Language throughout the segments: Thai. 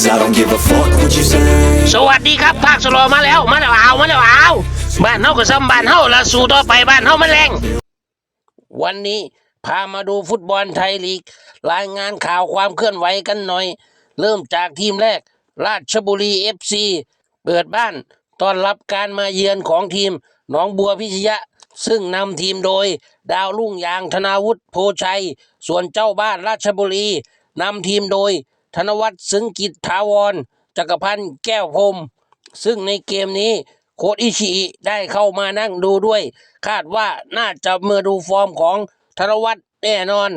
Cause I don't give a fuck what you say สวัสดีครับภาคสโลมาแล้วมาแล้วเอามาแล้วเอาบ้านเฮาก็ซ้ำบ้านเฮาละสู่ต่อไปบ้านเฮามันแรงวันนี้พามาดูฟุตบอลไทยลีก รายงานข่าวความเคลื่อนไหวกันหน่อย เริ่มจากทีมแรก ราชบุรีเอฟซีเปิดบ้านต้อนรับการมาเยือนของทีมหนองบัวพิชยะ ซึ่งนำทีมโดย ดาวรุ่งยางธนาวุฒิโพชัย ส่วนเจ้าบ้านราชบุรีนำทีมโดย ธนวัฒน์ซึ้งกิจถาวร จักรพันธ์แก้วพรมซึ่งในเกมนี้โค้ชอิชิได้เข้ามานั่งดูด้วย คาดว่าน่าจะเมื่อดูฟอร์มของธนวัฒน์แน่นอน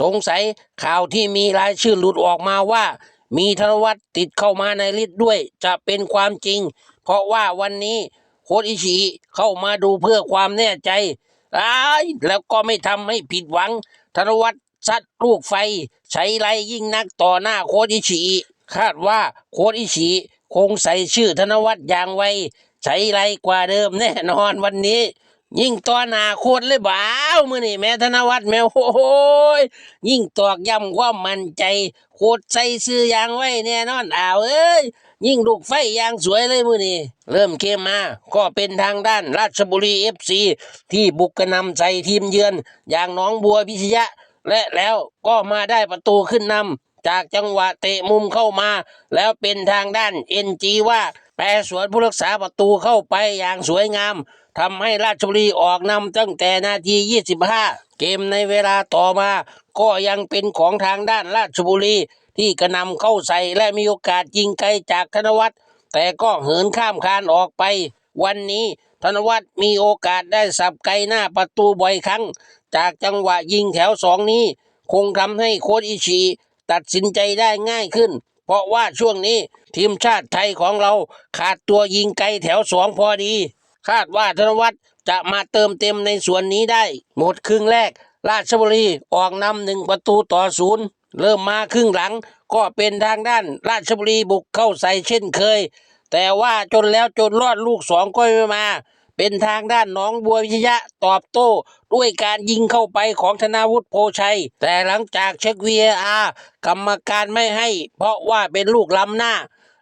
สงสัยข่าวที่มีรายชื่อหลุดออกมาว่า มีธนวัฒน์ติดเข้ามาในลิสต์ด้วย จะเป็นความจริง เพราะว่าวันนี้โค้ชอิชิเข้ามาดูเพื่อความแน่ใจอ้ายแล้วก็ไม่ทำให้ผิดหวัง ธนวัฒน์ ซัดลูกไฟ ใช้ไรยิ่งนักต่อหน้าโค้ชอิชิ คาดว่าโค้ชอิชิคงใส่ชื่อธนวัฒน์อย่างไว ใช้ไรกว่าเดิมแน่นอนวันนี้ ยิ่งต่อหน้าโคตรเลยบ้าวมือนี่แม่ธนวัฒน์แม่โอ้ยยิ่งตอกย้ำความมั่นใจ โคตรใส่ซื้ออย่างไว้แน่นอนอ้าวเอ้ยยิ่งลูกไฟอย่างสวยเลยมือนี่เริ่มเกมมา ก็เป็นทางด้านราชบุรีเอฟซีที่บุกกระนำใส่ทีมเยือน อย่างน้องบัวพิชยะ และแล้วก็มาได้ประตูขึ้นนำจากจังหวะเตะมุมเข้ามา แล้วเป็นทางด้านเอ็นจีว่าแปรสวนผู้รักษาประตูเข้าไปอย่างสวยงามทำให้ราชบุรีออกนำตั้งแต่นาที 25 เกมในเวลาต่อมา ก็ยังเป็นของทางด้านราชบุรีที่กระนำเข้าใส่และมีโอกาสยิงไกลจากธนวัฒน์แต่ก็เหินข้ามคานออกไป วันนี้ ธนวัฒน์มีโอกาสได้สับไกลหน้าประตูบ่อยครั้ง จากจังหวะยิงแถวสองนี้ คงทำให้โค้ชอิชิตัดสินใจได้ง่ายขึ้น เพราะว่าช่วงนี้ทีมชาติไทยของเราขาดตัวยิงไกลแถวสองพอดี คาดว่าธนวัฒน์จะมาเติมเต็มในส่วนนี้ได้ หมดครึ่งแรก ราชบุรีออกนำหนึ่งประตูต่อศูนย์เริ่มมาครึ่งหลังก็เป็นทางด้านราชบุรีบุกเข้าใส่เช่นเคย แต่ว่าจนแล้วจนรอดลูกสองก็ไม่มา เป็นทางด้านหนองบัววิทยะตอบโต้ด้วยการยิงเข้าไปของธนาวุฒิโพชัย แต่หลังจากเช็ค VAR กรรมการไม่ให้ เพราะว่าเป็นลูกล้ำหน้า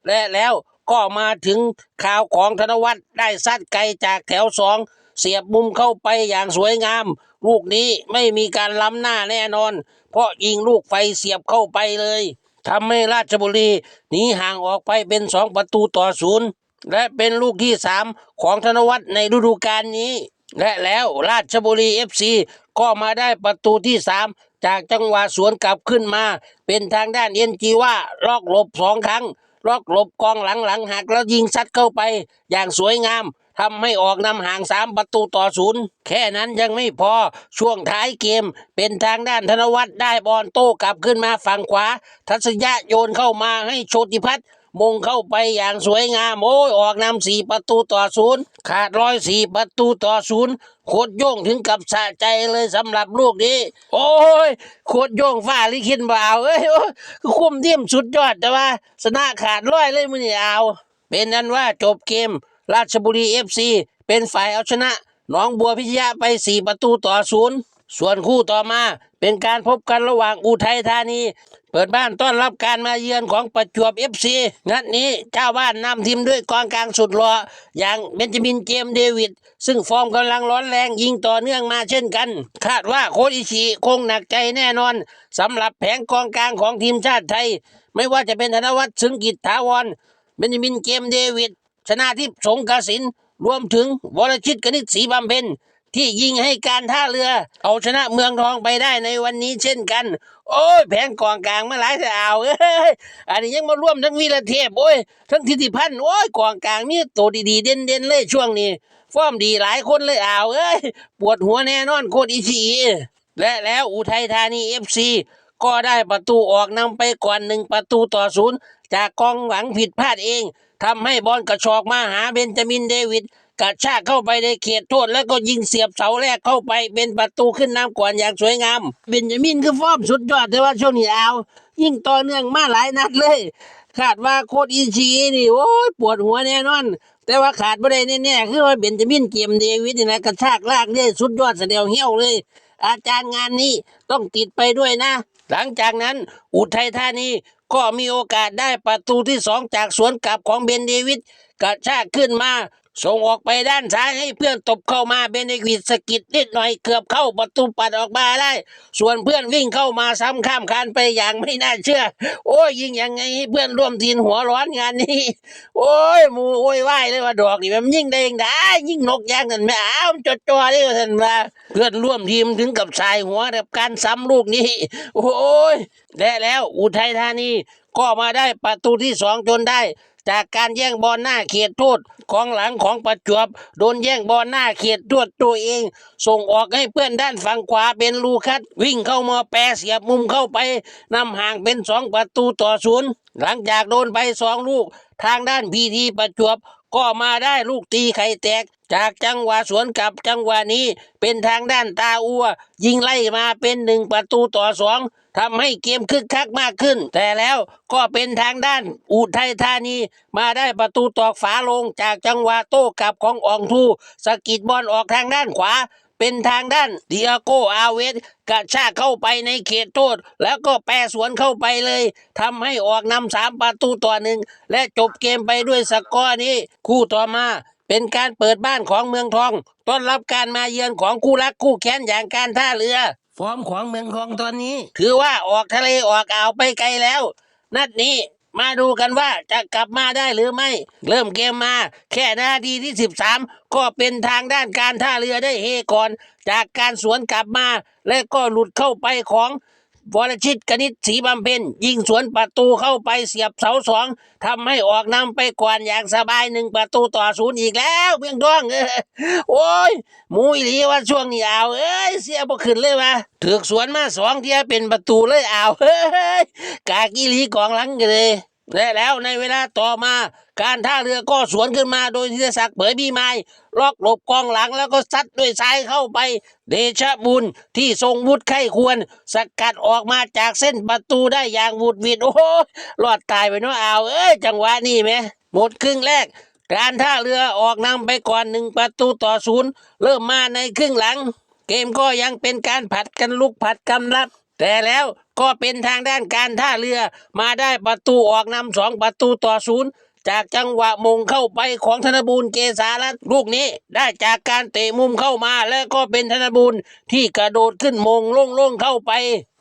และแล้วก็มาถึงข่าวของธนวัฒน์ได้ซัดไกลจากแถวสองเสียบมุมเข้าไปอย่างสวยงาม ลูกนี้ไม่มีการล้ำหน้าแน่นอน เพราะยิงลูกไฟเสียบเข้าไปเลย ทำให้ราชบุรีหนีห่างออกไปเป็นสองประตูต่อศูนย์และเป็นลูกที่สามของธนวัฒน์ในฤดูกาลนี้ และแล้วราชบุรีเอฟซีก็มาได้ประตูที่สามจากจังหวะสวนกลับขึ้นมา เป็นทางด้านเอ็นจีว่าลอกหลบสองครั้งลอกหลบกองหลังหลังหักแล้วยิงซัดเข้าไปอย่างสวยงาม ทำให้ออกนำห่างสามประตูต่อศูนย์แค่นั้นยังไม่พอช่วงท้ายเกม เป็นทางด้านธนวัฒน์ได้บอลโต้กลับขึ้นมาฝั่งขวา ทัศยะโยนเข้ามาให้โชติพัฒน์มงเข้าไปอย่างสวยงามโอ้ยออกนำสี่ประตูต่อศูนย์ขาดร้อยสี่ประตูต่อศูนย์โคตรโย่งถึงกับสะใจเลยสำหรับลูกนี้ โอ้ยโคตรโย่งฟ้าลิขิตบ่าวเอ้ยโอ้ยคุ้มเทียมสุดยอดแต่ว่าชนะขาดร้อยเลยมือนี่เอา เป็นนั้นว่าจบเกม ราชบุรีเอฟซีเป็นฝ่ายเอาชนะหนองบัวพิชยะไปสี่ประตูต่อศูนย์ส่วนคู่ต่อมาเป็นการพบกันระหว่างอุทัยธานี เปิดบ้านต้อนรับการมาเยือนของประจวบเอฟซีนัดนี้เจ้าบ้านนำทีมด้วยกองกลางสุดหล่ออย่างเบนจามินเจมเดวิด ซึ่งฟอร์มกำลังร้อนแรงยิงต่อเนื่องมาเช่นกัน คาดว่าโคชอิชิคงหนักใจแน่นอนสำหรับแผงกองกลางของทีมชาติไทย ไม่ว่าจะเป็นธนวัฒน์ซึ้งกิจถาวรเบนจามินเจมเดวิด ชนะทิพสงกสินรวมถึงวรชิตกนิษฐ์ศรีบำเพ็ญที่ยิงให้การท่าเรือ เอาชนะเมืองทองไปได้ในวันนี้เช่นกัน โอ้ยแผงกองกลางมาหลายแต่เอาเอ้ยอันนี้ยังมาร่วมทั้งวีระเทพโอ้ยทั้งทิติพันธ์โอ้ยกองกลางนี่ตัวดีๆเด่นๆเลยช่วงนี้ฟ้อมดีหลายคนเลยเอาเอ้ยปวดหัวแน่นอนโคตรอิชิและแล้วอุทัยธานีเอฟซี ก็ได้ประตูออกนำไปก่อนหนึ่งประตูต่อศูนย์จากกองหลังผิดพลาดเองทำให้บอลกระชอกมาหาเบนจามินเดวิดกระชากเข้าไปในเขตโทษแล้วก็ยิงเสียบเสาแรกเข้าไปเป็นประตูขึ้นนำก่อนอย่างสวยงามเบนจามินคือฟอร์มสุดยอดแต่ว่าช่วงนี้เอา ยิ่งต่อเนื่องมาหลายนัดเลยคาดว่าโคตรอิชีนี่โอ้ยปวดหัวแน่นอน แต่ว่าขาดไม่ได้แน่ๆคือว่าเบนจามินเกมเดวิดนี่นะกระชากลากเนี่ยสุดยอดเสยเดียวเหี้ยวเลย อาจารย์งานนี้ต้องติดไปด้วยนะ หลังจากนั้นอุทัยธานีก็มีโอกาสได้ประตูที่สองจากสวนกลับของเบนเดวิดกระชากขึ้นมา ส่งออกไปด้านซ้ายให้เพื่อนตบเข้ามาเบนเดวิดสกิดนิดหน่อยเกือบเข้าประตูปัดออกมาได้ ส่วนเพื่อนวิ่งเข้ามาซ้ำข้ามคานไปอย่างไม่น่าเชื่อ โอ้ยยิงยังไงเพื่อนร่วมทีมหัวร้อนงานนี้ โอ้ยมูโอ้ยไหวายเลยว่าดอกนี่มันยิงได้ยังได้ยิงนกยางนั่นไม่เอาจดจ่อได้ท่านมาเพื่อนร่วมทีมถึงกับสายหัวกับการซ้ำลูกนี้ โอ้ยและแล้วอุทัยธานีก็มาได้ประตูที่สองจนได้ จากการแย่งบอลหน้าเขตโทษของหลังของประจวบ โดนแย่งบอลหน้าเขตโทษตัวเอง ส่งออกให้เพื่อนด้านฝั่งขวาเป็นลูคัสวิ่งเข้ามาแปรเสียบมุมเข้าไปนำห่างเป็นสองประตูต่อศูนย์หลังจากโดนไปสองลูก ทางด้านพีทีประจวบ ก็มาได้ลูกตีไข่แตก จากจังหวะสวนกับจังหวะนี้เป็นทางด้านตาอัว ยิงไล่มาเป็นหนึ่งประตูต่อสองทำให้เกมคึกคักมากขึ้น แต่แล้วก็เป็นทางด้านอุทัยธานีมาได้ประตูตอกฝาลงจากจังหวะโต้กลับของอองทูสกิดบอลออกทางด้านขวา เป็นทางด้านเดียโกอาเวสกระชากเข้าไปในเขตโทษ แล้วก็แปรสวนเข้าไปเลยทำให้ออกนำสามประตูต่อหนึ่งและจบเกมไปด้วยสกอร์นี้ คู่ต่อมาเป็นการเปิดบ้านของเมืองทอง ต้อนรับการมาเยือนของคู่รักคู่แค้นอย่างการท่าเรือ ฟอร์มของเมืองทองตอนนี้ ถือว่าออกทะเลออกอ่าวไปไกลแล้ว นัดนี้ มาดูกันว่าจะกลับมาได้หรือไม่ เริ่มเกมมา แค่นาทีที่ 13 ก็เป็นทางด้านการท่าเรือได้เฮก่อน จากการสวนกลับมา และก็หลุดเข้าไปของ วรชิตกนิษฐ์ศรีบำเพ็ญยิงสวนประตูเข้าไปเสียบเสาสองทำให้ออกนำไปก่อนอย่างสบายหนึ่งประตูต่อศูนย์อีกแล้วเพียงทองเออโอ้ยหมูอีหลีว่าช่วงนี้เอาเอ้ยเสียบ่ขึ้นเลยวะถือกสวนมาสองเทียเป็นประตูเลยเอาเฮ้ยกากอีหลีกองหลังกันเลย และแล้วในเวลาต่อมาการท่าเรือก็สวนขึ้นมาโดยธีรศักดิ์เผยบีไม้ล็อกหลบกองหลังแล้วก็ซัดด้วยซ้ายเข้าไป เดชะบุญที่ทรงวุฒิไข้ควร สกัดออกมาจากเส้นประตูได้อย่างวุดวิดโอ้โหรอดตายไปเนาะเอาวเอ้ยจังหวะนี้ไหมหมดครึ่งแรก การท่าเรือออกนำไปก่อนหนึ่งประตูต่อศูนย์เริ่มมาในครึ่งหลัง เกมก็ยังเป็นการผัดกันลุกผัดกันรับ แต่แล้ว ก็เป็นทางด้านการท่าเรือ มาได้ประตูออกนำสองประตูต่อศูนย์จากจังหวะมงเข้าไปของธนบูรเกษารัตน์ลูกนี้ได้จากการเตะมุมเข้ามาและก็เป็นธนบูรที่กระโดดขึ้นมงโล่งๆเข้าไป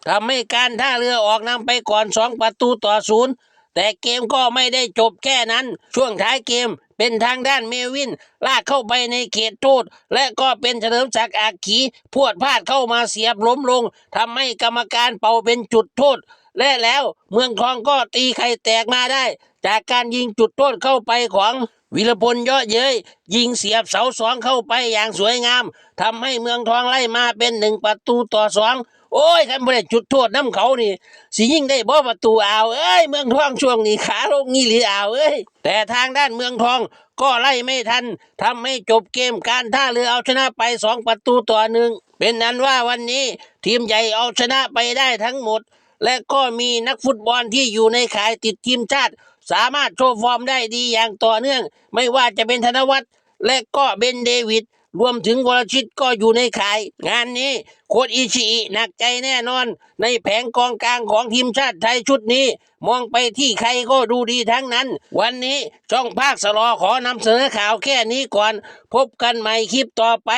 ทำให้การท่าเรือออกนำไปก่อนสองประตูต่อศูนย์ แต่เกมก็ไม่ได้จบแค่นั้น ช่วงท้ายเกมเป็นทางด้านเมวิน ลากเข้าไปในเขตโทษ และก็เป็นเฉลิมศักดิ์อาขีพวดพลาดเข้ามาเสียบล้มลงทำให้กรรมการเป่าเป็นจุดโทษ และแล้วเมืองทองก็ตีไข่แตกมาได้ จากการยิงจุดโทษเข้าไปของวิรพลเยาะเย้ยยิงเสียบเสาสองเข้าไปอย่างสวยงามทำให้เมืองทองไล่มาเป็นหนึ่งประตูต่อสอง โอ้ยคันบ่ได้จุดโทษน้ำเขานี่สิยิ่งได้บ่ประตูเอาวเอ้ยเมืองทองช่วงนี้ขาลงงี้หรือเอาวเอ้ยแต่ทางด้านเมืองทองก็ไล่ไม่ทันทำให้จบเกมการท่าเรือเอาชนะไปสองประตูต่อหนึ่งเป็นนั้นว่าวันนี้ทีมใหญ่เอาชนะไปได้ทั้งหมด และก็มีนักฟุตบอลที่อยู่ในขายติดทีมชาติ สามารถโชว์ฟอร์มได้ดีอย่างต่อเนื่อง ไม่ว่าจะเป็นธนวัฒน์และก็เบนเดวิด รวมถึงวรชิตก็อยู่ในข่าย งานนี้โค้ชอิชิอิหนักใจแน่นอน ในแผงกองกลางของทีมชาติไทยชุดนี้ มองไปที่ใครก็ดูดีทั้งนั้น วันนี้ช่องภาคสลอขอนำเสนอข่าวแค่นี้ก่อน พบกันใหม่คลิปต่อไป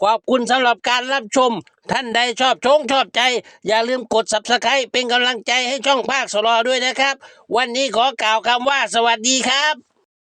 ขอบคุณสำหรับการรับชม ท่านใดชอบชงชอบใจ อย่าลืมกด subscribe เป็นกำลังใจให้ช่องภาคสลอด้วยนะครับ วันนี้ขอกล่าวคำว่าสวัสดีครับ